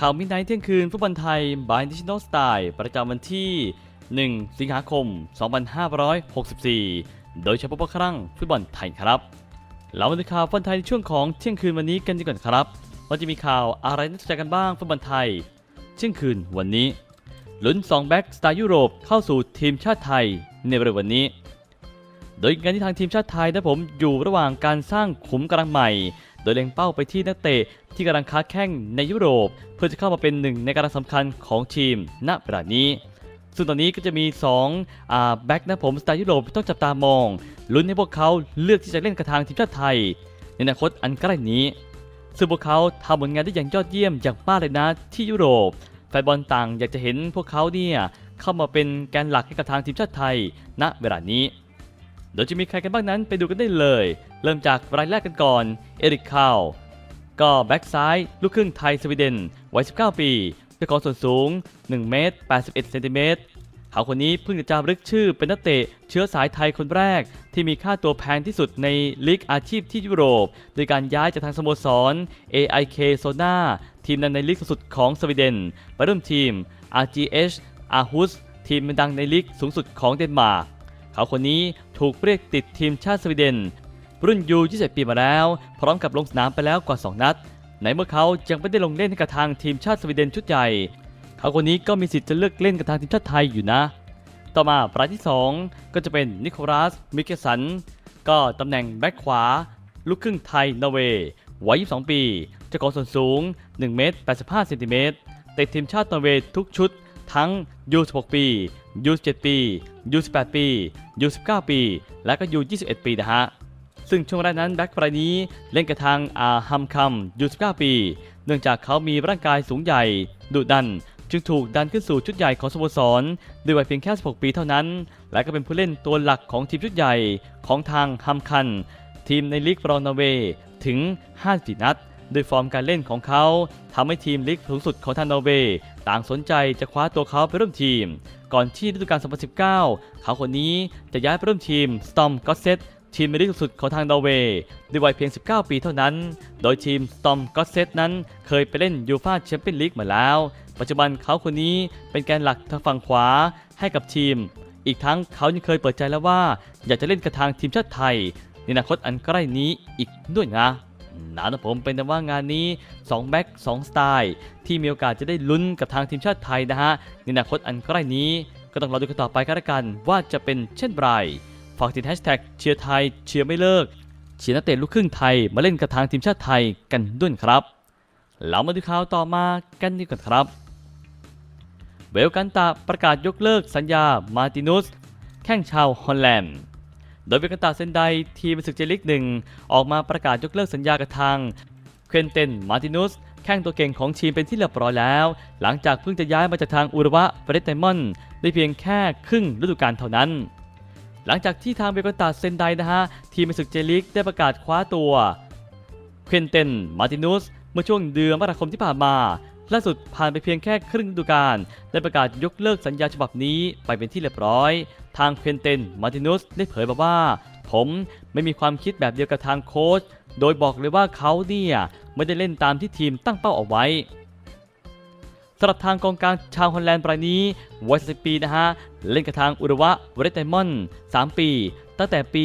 ข่าวมิดไนท์เที่ยงคืนฟุตบอลไทย by National Style ประจำวันที่ 1 สิงหาคม 2564 โดยเฉพาะครั้งฟุตบอลไทยครับ เรามาดูข่าวฟุตบอลไทยในช่วงของเที่ยงคืนวันนี้กันดีกว่าครับ ว่าจะมีข่าวอะไรน่าสนใจกันบ้างฟุตบอลไทย เที่ยงคืนวันนี้ลุ้น2แบ็กสไตล์ยุโรปเข้าสู่ทีมชาติไทยในเร็ววันนี้ โดยการที่ทางทีมชาติไทยนะผมอยู่ระหว่างการสร้างขุมกำลังใหม่ ดยเล็งเป้าไปที่นักเตะที่กำลังค้าแข้งในยุโรป เพื่อจะเข้ามาเป็นหนึ่งในกำลังสำคัญของทีมณเวลานี้ ซึ่งตอนนี้ก็จะมี2อ่าแบ็กนะผมสไตล์ยุโรปที่ต้องจับตามองลุ้นให้พวกเขาเลือกที่จะเล่นกระทางทีมชาติไทย ในอนาคตอันใกล้นี้ ซึ่งพวกเขาทำผลงานได้อย่างยอดเยี่ยมอย่างมากเลยนะที่ยุโรปแฟนบอลต่างอยากจะเห็นพวกเขาเนี่ยเข้ามาเป็นแกนหลักให้กับทางทีมชาติไทย ณเวลานี้ โดยจะมีใครกันบ้างนั้นไปดูกันได้เลย เริ่มจากรายแรกกันก่อน เอริกคาว ก็แบ็กซ้ายลูกครึ่งไทยสวีเดนวัย 19 ปีเจ้าของส่วนสูง 1 เมตร 81 เซนติเมตรเขาคนนี้เพิ่งจะจารึกชื่อเป็นนักเตะเชื้อสายไทยคนแรก ที่มีค่าตัวแพงที่สุดในลีกอาชีพที่ยุโรป โดยการย้ายจากทางสโมสร AIK Sona ทีมนั้นในลีกสูงสุดของสวีเดนไปเริ่มทีม RGH Aarhus ทีมดังในลีกสูงสุดของเดนมาร์ก เขาคนนี้ถูกเรียกติดทีมชาติสวีเดน รุ่นยู27ปีมาแล้ว พร้อมกับลงสนามไปแล้วกว่า 2 นัดในเมื่อเขายังไม่ได้ลงเล่นให้กับทางทีมชาติสวีเดนชุดใหญ่ เขาคนนี้ก็มีสิทธิ์จะเลือกเล่นกับทางทีมชาติไทยอยู่นะ ต่อมาประายที่ 2 ก็จะเป็นนิโคลัส มิเกสัน ก็ตำแหน่งแบ็คขวา ลูกครึ่งไทยนอร์เวย์วัย 22 ปีเจ้าของส่วนสูง 1 เมตร 85 เซนติเมตรเตะทีมชาตินอร์เวย์ทุกชุด ทั้ง U16 ปี U17 ปี U18 ปี U19 ปี และก็ U21 ปีนะฮะ ซึ่งช่วงแรกนั้นแบ็ครายนี้เล่นกับทางอาฮัมคัม U19 ปี เนื่องจากเขามีร่างกายสูงใหญ่ดุดัน จึงถูกดันขึ้นสู่ชุดใหญ่ของสโมสรด้วยวัยเพียงแค่ 16 ปีเท่านั้น และก็เป็นผู้เล่นตัวหลักของทีมชุดใหญ่ของทางฮัมคัน ทีมในลีกรอนอเวย์ถึง 54 นัด โดยฟอร์มการเล่นของเขาทำให้ทีมลีกสูงสุดของทางนอร์เวย์ต่างสนใจจะคว้าตัวเขาไปร่วมทีม ก่อนที่ฤดูกาล 2019 เขาคนนี้จะย้ายไปร่วมทีม Storm g o t s e t ทีมในลีกสูงสุดของทางนอร์เวย์ด้วยวัยเพียง 19 ปีเท่านั้น โดยทีม Storm g o t s e t นั้นเคยไปเล่นยูฟาแชมเปี้ยนลีกมาแล้ว ปัจจุบันเขาคนนี้เป็นแกนหลักทางฝั่งขวาให้กับทีม อีกทั้งเขายังเคยเปิดใจแล้วว่า อยากจะเล่นกับทางทีมชาติไทยในอนาคตอันใกล้นี้อีกด้วยนะ นะนะผมเป็นแต่ว่างานนี้ 2 แบ็ค2สไตล์ ที่มีโอกาสจะได้ลุ้นกับทางทีมชาติไทยนะฮะในอนาคตอันใกล้นี้ ก็ต้องรอดูกันต่อไปกันละกันว่าจะเป็นเช่นไรฝากติดแฮชแท็กเชียร์ไทยเชียร์ไม่เลิกเชียร์นักเตะลูกครึ่งไทยมาเล่นกับทางทีมชาติไทยกันด้วยครับเรามาดูข่าวต่อมากันดีกว่าครับ เวลกันตาประกาศยกเลิกสัญญามาตินุส แข้งชาวฮอลแลนด์ โดยเวกันตาเซนไดทีมศึกเจลิกหนึ่งออกมาประกาศยกเลิกสัญญากับทางเควินเตนมาร์ตินุสแข้งตัวเก่งของทีมเป็นที่เรียบร้อยแล้ว หลังจากเพิ่งจะย้ายมาจากทางอุรุวะเบรตไดมอนด์ได้เพียงแค่ครึ่งฤดูกาลเท่านั้น หลังจากที่ทางเบลกันตาเซนไดนะฮะทีมศึกเจลิกได้ประกาศคว้าตัวเควินเตนมาร์ตินุสเมื่อช่วงเดือนมกราคมที่ผ่านมา ล่าสุดผ่านไปเพียงแค่ครึ่งฤดูกาลได้ประกาศยกเลิกสัญญาฉบับนี้ไปเป็นที่เรียบร้อย ทางเควินเตนมาร์ตินุสได้เผยมาว่า ผมไม่มีความคิดแบบเดียวกับทางโค้ชโดยบอกเลยว่าเขาเนี่ยไม่ได้เล่นตามที่ทีมตั้งเป้าเอาไว้สำหรับทางกองกลางชาวฮอลแลนด์รายนี้วัย10ปีนะฮะ เล่นกับทางอุรุวะเวรตไดมอนด์3ปี ตั้งแต่ปี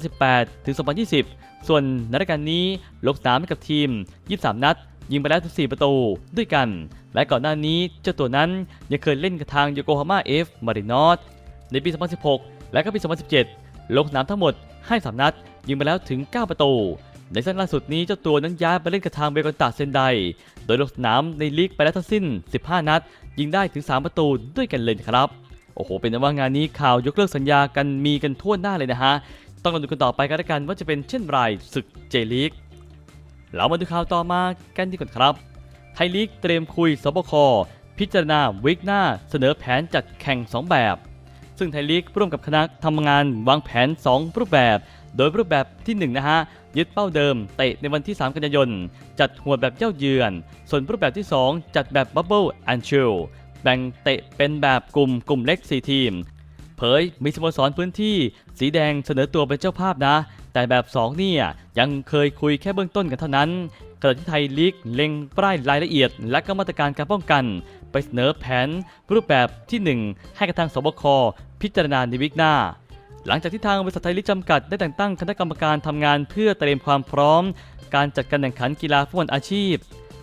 2018 ถึง 2020 ส่วนนรายการนี้ลงสนามกับทีม 23 นัด ยิงไปแล้วถึง4ประตูด้วยกัน และก่อนหน้านี้เจ้าตัวนั้นยังเคยเล่นกับทางโยโกฮาม่าเอฟมารินอสในปี 2016 และก็ปี 2017 ลงสนามทั้งหมดให้3นัด ยิงไปแล้วถึง 9 ประตู ในซีซั่นล่าสุดนี้เจ้าตัวนั้นย้ายไปเล่นกับทางเบกอนตาเซนได โดยลงสนามในลีกไปแล้วทั้งสิ้น 15 นัด ยิงได้ถึง 3 ประตูด้วยกันเลยครับ โอ้โห เป็นว่างานนี้ข่าวยกเลิกสัญญากันมีกันทั่วหน้าเลยนะฮะ ต้องรอดูกันต่อไปกันแล้วกันว่าจะเป็นเช่นไรศึกเจลีก เรามาดูข่าวต่อมากันดีกว่าครับ ไทยลีกเตรียมคุยสบค พิจารณาวิกหน้าเสนอแผนจัดแข่ง 2 แบบ ซึ่งไทยลีกร่วมกับคณะทำงานวางแผน 2 รูปแบบ โดยรูปแบบที่ 1 นะฮะ ยึดเป้าเดิมเตะในวันที่ 3 กันยายน จัดหัวแบบเย้าเยือน ส่วนรูปแบบที่ 2 จัดแบบบับเบิลแอนชิลแบ่งเตะเป็นแบบกลุ่มกลุ่มเล็ก 4 ทีม เผยมีสโมสรพื้นที่สีแดงเสนอตัวเป็นเจ้าภาพนะ แต่แบบ 2 เนี่ยยังเคยคุยแค่เบื้องต้นกันเท่านั้นขณะที่ไทยลีกเล็งป้ายรายละเอียด และก็มาตรการการป้องกัน ไปเสนอแผนรูปแบบทีหนึ่1 ให้กับทางสบคพิจารณาในวิกหน้าหลังจากที่ทางบริษัทไทยลีกจำกัดได้แต่งตั้งคณะกรรมการทำงานเพื่อเตรียมความพร้อม การจัดการแข่งขันกีฬาฟุตบอลอาชีพ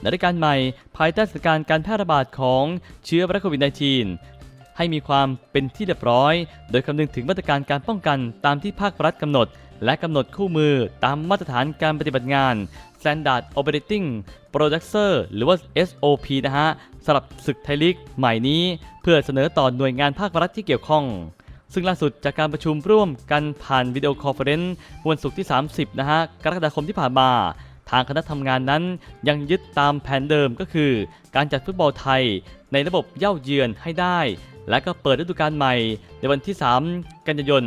ในรายการใหม่ภายใต้สถานการณ์การแพร่ระบาดของเชื้อไวรัสโควิด -19 ให้มีความเป็นที่เรียบร้อย โดยคำนึงถึงมาตรการการป้องกันตามที่ภาครัฐกำหนด และกำหนดคู่มือตามมาตรฐานการปฏิบัติงาน Standard Operating Procedure หรือว่า SOP นะฮะสำหรับศึกไทยลีกใหม่นี้ เพื่อเสนอต่อหน่วยงานภาครัฐที่เกี่ยวข้องซึ่งล่าสุดจากการประชุมร่วมกันผ่านวิดีโอคอนเฟอเรนซ์วันศุกร์ที่ 30 นะฮะ กรกฎาคมที่ผ่านมา ทางคณะทำงานนั้นยังยึดตามแผนเดิมก็คือ การจัดฟุตบอลไทยในระบบเย่าเยือนให้ได้ และก็เปิดฤดูกาลใหม่ในวันที่ 3 กันยายน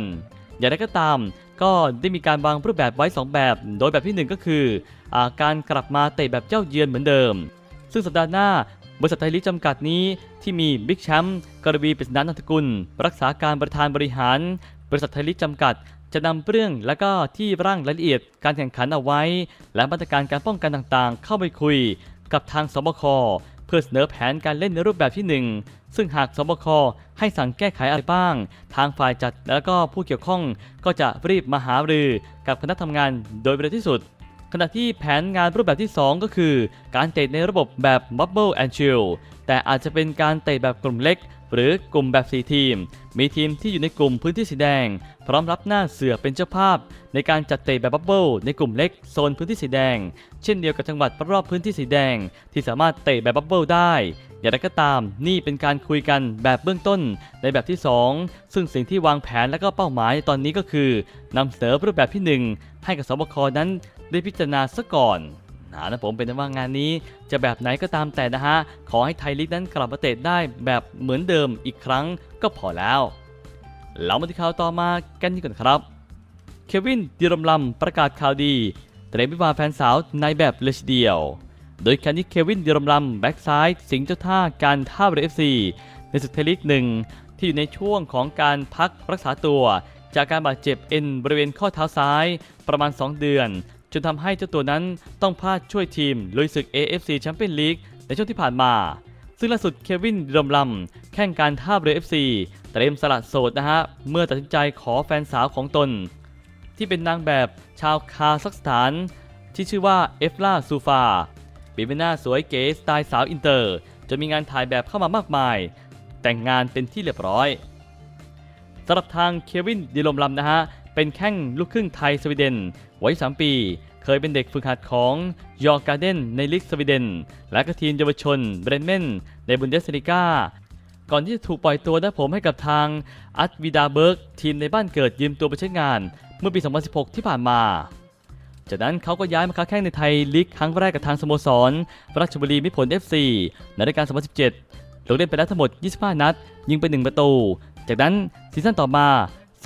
อย่างไรก็ตาม ก็ได้มีการวางรูปแบบไว้ 2 แบบ โดยแบบทีหนึ่1 ก็คืออการกลับมาเตะแบบเจ้าเยือนเหมือนเดิม ซึ่งสัปดาห์หน้าบริษัทไทยลีกจำกัดนี้ที่มีบิ๊กแชมป์กรวีปริศนานันทกุล รักษาการประธานบริหาร บริษัทไทยลีกจำกัด จะนำเรื่องและก็ที่ร่างรายละเอียดการแข่งขันเอาไว้ และมาตรการการป้องกันต่างๆ เข้าไปคุยกับทางสบคเพื่อเสนอแผนการเล่นในรูปแบบที่ 1 ซึ่งหากสบคให้สั่งแก้ไขอะไรบ้าง ทางฝ่ายจัดและก็ผู้เกี่ยวข้องก็จะรีบมาหารือกับคณะทำงานโดยเร็วที่สุด ขณะที่แผนงานรูปแบบที่ 2 ก็คือ การเตะในระบบแบบ Bubble and Chill แต่อาจจะเป็นการเตะแบบกลุ่มเล็ก หรือกลุ่มแบบ 4 ทีม มีทีมที่อยู่ในกลุ่มพื้นที่สีแดง พร้อมรับหน้าเสือเป็นเจ้าภาพ ในการจัดเตะแบบบับเบิลในกลุ่มเล็กโซนพื้นที่สีแดง เช่นเดียวกับจังหวัดรอบพื้นที่สีแดง ที่สามารถเตะแบบบับเบิลได้อย่างไรก็ตามนี่เป็นการคุยกันแบบเบื้องต้นในแบบที่ 2 ซึ่งสิ่งที่วางแผนและก็เป้าหมายตอนนี้ก็คือนำเสนอรูปแบบที่ 1 ให้กับสบคนั้นได้พิจารณาซะก่อน นะนะผมเป็นว่างานนี้จะแบบไหนก็ตามแต่นะฮะ ขอให้ไทยลีกนั้นกลับมาเตะได้แบบเหมือนเดิมอีกครั้งก็พอแล้วเรามาที่ข่าวต่อมากันดีกว่าครับ เควินดิรมลำประกาศข่าวดีเตรียมวิวาแฟนสาวในแบบเลยทีเดียว โดยแคนนี้เควินดิรมลำแบ็กซ้ายสิงเจ้าท่าการท่าเรือเอฟซีในศึกไทยลีกหนึ่งที่อยู่ในช่วงของการพักรักษาตัว จากการบาดเจ็บเอ็นบริเวณข้อเท้าซ้ายประมาณ 2 เดือน นทำให้เจ้าตัวนั้นต้องพลาดช่วยทีมลุยศึก AFC แชมเปี้ยนลีกในช่วงที่ผ่านมา ซึ่งล่าสุดเควินดิรมลำแข่งการท่าเรือ FC เตรียมสละโสดนะฮะ เมื่อตัดสินใจขอแฟนสาวของตน ที่เป็นนางแบบชาวคาซัคสถาน ที่ชื่อว่าเอฟลาซูฟาปีเป็นหน้าสวยเก๋สไตล์สาวอินเตอร์จนมีงานถ่ายแบบเข้ามามากมาย แต่งงานเป็นที่เรียบร้อยสำหรับทางเควินดิลมลำนะฮะ เป็นแข้งลูกครึ่งไทยสวีเดนวัย3ปี เคยเป็นเด็กฝึกหัดของยอร์การ์เดนในลีกสวีเดน และก็ทีมเยาวชนเบรนเมนในบุนเดสลิก้าก่อนที่จะถูกปล่อยตัวได้ผมให้กับทางอัตวิดาเบิร์กทีมในบ้านเกิดยืมตัวไปใช้งาน เมื่อปี 2016 ที่ผ่านมา จากนั้นเขาก็ย้ายมาค้าแข่งในไทยลีกครั้งแรกกับทางสโมสร ราชบุรีมิผล FC ในรายการ 2017 ลงเล่นไปแล้วทั้งหมด 25 นัด ยิงไป 1 ประตู จากนั้นซีซั่นต่อมา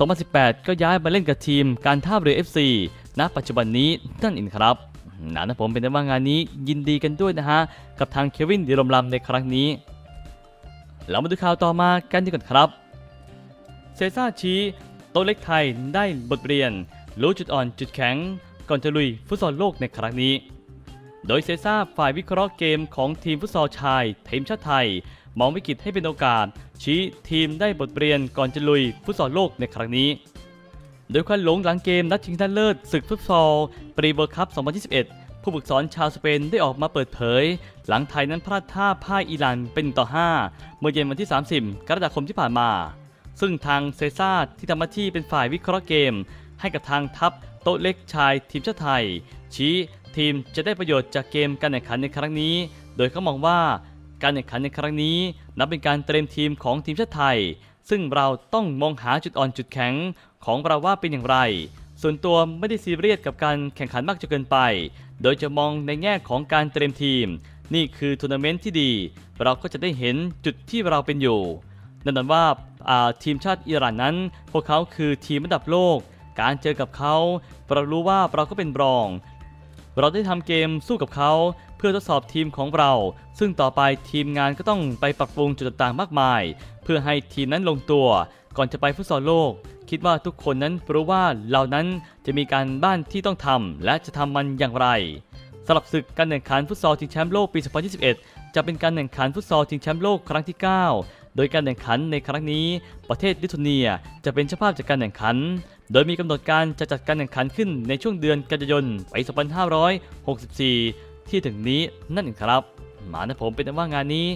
2018 ก็ย้ายมาเล่นกับทีมการท่าเรือ FC ณปัจจุบันนี้นั่นเองครับนะนะผมเป็นได้ว่างานนี้ยินดีกันด้วยนะฮะ กับทางเควินดิรมลำในครั้งนี้ เรามาดูข่าวต่อมากันดีกว่าครับ เซซ่าชี้โต๊ะเล็กไทยได้บทเรียน รู้จุดอ่อนจุดแข็ง ก่อนจะลุยฟุตซอลโลกในครั้งนี้ โดยเซซ่าฝ่ายวิเคราะห์เกมของทีมฟุตซอลชายทีมชาติไทย มองวิกฤตให้เป็นโอกาส ชี้ทีมได้บทเรียนก่อนจะลุยฟุตซอลโลกในครั้งนี้ โดยควันหลงหลังเกมนัดชิงชนะเลิศศึกฟุตซอลปรีเวิร์คัพ 2021 ผู้ฝึกสอนชาวสเปนได้ออกมาเปิดเผย หลังไทยนั้นพลาดท่าพ่ายอิหร่านเป็นต่อ 5 เมื่อเย็นวันที่ 30 กรกฎาคมที่ผ่านมา ซึ่งทางเซซ่าที่ทำหน้าที่เป็นฝ่ายวิเคราะห์เกม ให้กับทางทัพโต๊ะเล็กชายทีมชาติไทย ชี้ทีมจะได้ประโยชน์จากเกมการแข่งขันในครั้งนี้ โดยเขามองว่าการแข่งขันในครั้งนี้ นับเป็นการเตรียมทีมของทีมชาติไทย ซึ่งเราต้องมองหาจุดอ่อนจุดแข็งของเราว่าเป็นอย่างไร ส่วนตัวไม่ได้ซีเรียสกับการแข่งขันมากจนเกินไป โดยจะมองในแง่ของการเตรียมทีม นี่คือทัวร์นาเมนต์ที่ดี เราก็จะได้เห็นจุดที่เราเป็นอยู่นั่นหมายว่าาทีมชาติอิหร่านนั้น พวกเขาคือทีมระดับโลก การเจอกับเขาเรารู้ว่าเราก็เป็นรอง เราได้ทำเกมสู้กับเขา เพื่อทดสอบทีมของเรา ซึ่งต่อไปทีมงานก็ต้องไปปรับปรุงจุดต่างๆมากมาย พื่อให้ทีมนั้นลงตัว ก่อนจะไปฟุตซอลโลก คิดว่าทุกคนนั้นรู้ว่าเรานั้นจะมีการบ้านที่ต้องทำและจะทำมันอย่างไรสำหรับศึกการแข่งขันฟุตซอลชิงแชมป์โลกปี 2021 จะเป็นการแข่งขันฟุตซอลชิงแชมป์โลกครั้งที่ 9 โดยการแข่งขันในครั้งนี้ ประเทศลิทัวเนียจะเป็นเจ้าภาพจัดการแข่งขัน โดยมีกำหนดการจะจัดการแข่งขันขึ้นในช่วงเดือนกันยายนปี 2564 ที่ถึงนี้นั่นเองครับมานะผมเป็นว่างานนี้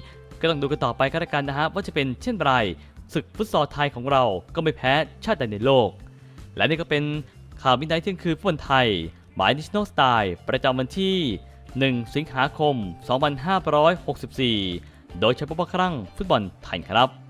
ก็ต้องดูกันต่อไปก็แล้วกันนะฮะว่าจะเป็นเช่นไรศึกฟุตซอลไทยของเราก็ไม่แพ้ชาติใดในโลก และนี่ก็เป็นข่าวมินไนท์เที่ยงคืนฟุตบอลไทย หมายนิชโนสไตล์ประจำวันที่ 1 สิงหาคม 2564 โดยเฉพาะครั้งฟุตบอลไทยครับ